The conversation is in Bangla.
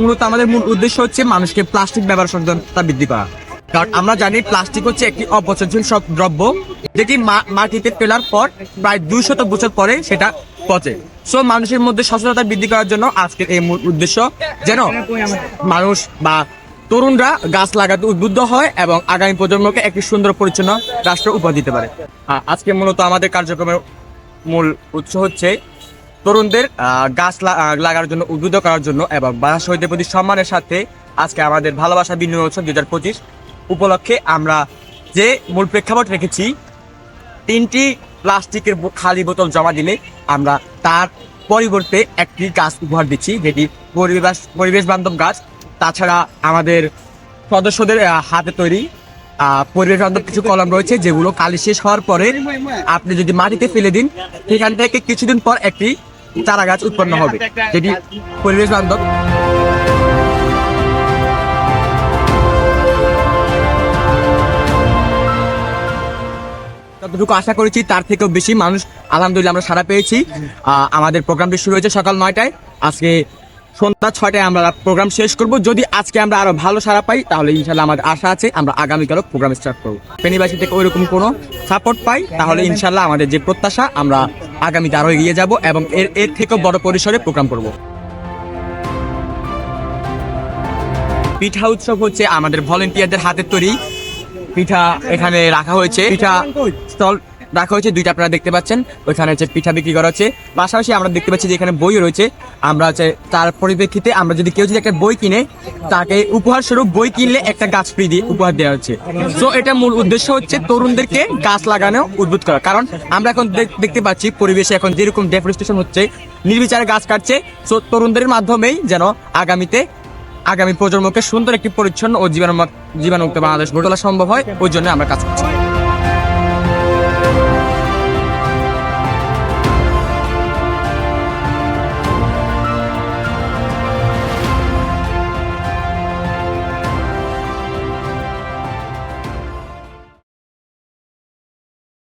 মূলত আমাদের মূল উদ্দেশ্য হচ্ছে মানুষকে প্লাস্টিক ব্যবহার সচেতনতা বৃদ্ধি করা। কারণ আমরা জানি প্লাস্টিক হচ্ছে একটি অপচনশীল সব দ্রব্য, যেটি মাটিতে ফেলার পর প্রায় দুই শত বছর পরে সেটা পচে। সো মানুষের মধ্যে সচেতনতা বৃদ্ধি করার জন্য আজকের এই মূল উদ্দেশ্য যেন মানুষ বা তরুণরা গাছ লাগাতে উদ্বুদ্ধ হয় এবং আগামী প্রজন্মকে একটি সুন্দর পরিচ্ছন্ন রাষ্ট্র উপহার দিতে পারে। আজকে মূলত আমাদের কার্যক্রমের মূল উৎস হচ্ছে তরুণদের গাছ লা- আহ, লাগানোর জন্য উদ্বুদ্ধ করার জন্য এবং বাংলা শহীদের প্রতি সম্মানের সাথে আজকে আমাদের ভালোবাসা বিনিময় উৎসব দুই হাজার পঁচিশ উপলক্ষে আমরা যে মূল প্রেক্ষাপট রেখেছি তিনটি প্লাস্টিকের খালি বোতল জমা দিলে আমরা তার পরিবর্তে একটি গাছ উপহার দিচ্ছি যেটি পরিবেশ পরিবেশ বান্ধব গাছ। তাছাড়া আমাদের সদস্যদের হাতে তৈরি পরিবেশ বান্ধব কিছু কলম রয়েছে যেগুলো কালি শেষ হওয়ার পরে আপনি যদি মাটিতে ফেলে দিন সেখান থেকে কিছুদিন পর একটি চারা গাছ উৎপন্ন হবে। যেটি পরিবেশ বান্ধব। যতটুকু আশা করেছি, তার থেকেও বেশি মানুষ, আলহামদুলিল্লাহ আমরা সারা পেয়েছি। আমাদের প্রোগ্রামটি শুরু হয়েছে সকাল নয়টায়। আজকে সন্ধ্যা ছয়টায় আমরা প্রোগ্রাম শেষ করব। যদি আজকে আমরা আরও ভালো সারা পাই, তাহলে ইনশাল্লাহ আমাদের আশা আছে, আমরা আগামীকালও প্রোগ্রাম স্টার্ট করব। ফেনীবাসী থেকে ওইরকম কোনো সাপোর্ট পাই, তাহলে ইনশাল্লাহ আমাদের যে প্রত্যাশা, আমরা আগামীতে আরও এগিয়ে যাব এবং এর এর থেকেও বড় পরিসরে প্রোগ্রাম করব। পিঠা উৎসব হচ্ছে আমাদের ভলেন্টিয়ারদের হাতের তৈরি। পিঠা এখানে রাখা হয়েছে। পিঠা স্টল রাখা হয়েছে, দুইটা আপনারা দেখতে পাচ্ছেন। ওইখানে হচ্ছে পিঠা বিক্রি করা হচ্ছে। পাশাপাশি আমরা দেখতে পাচ্ছি যে এখানে বইও রয়েছে। আমরা হচ্ছে তার পরিপ্রেক্ষিতে আমরা যদি কেউ যদি একটা বই কিনে, তাকে উপহার স্বরূপ বই কিনলে একটা গাছ ফ্রি দিয়ে উপহার দেওয়া হচ্ছে। তো এটা মূল উদ্দেশ্য হচ্ছে তরুণদেরকে গাছ লাগানো উদ্বুদ্ধ করা। কারণ আমরা এখন দেখ- দেখতে পাচ্ছি, পরিবেশে এখন যেরকম ডেফরেস্টেশন হচ্ছে, নির্বিচারে গাছ কাটছে। তো তরুণদের মাধ্যমেই যেন আগামীতে, আগামী প্রজন্মকে সুন্দর একটি পরিচ্ছন্ন ও জীবাণু জীবাণুমুক্ত বাংলাদেশ গড়ে তোলা সম্ভব হয়, ওই জন্য আমরা কাজ করছি।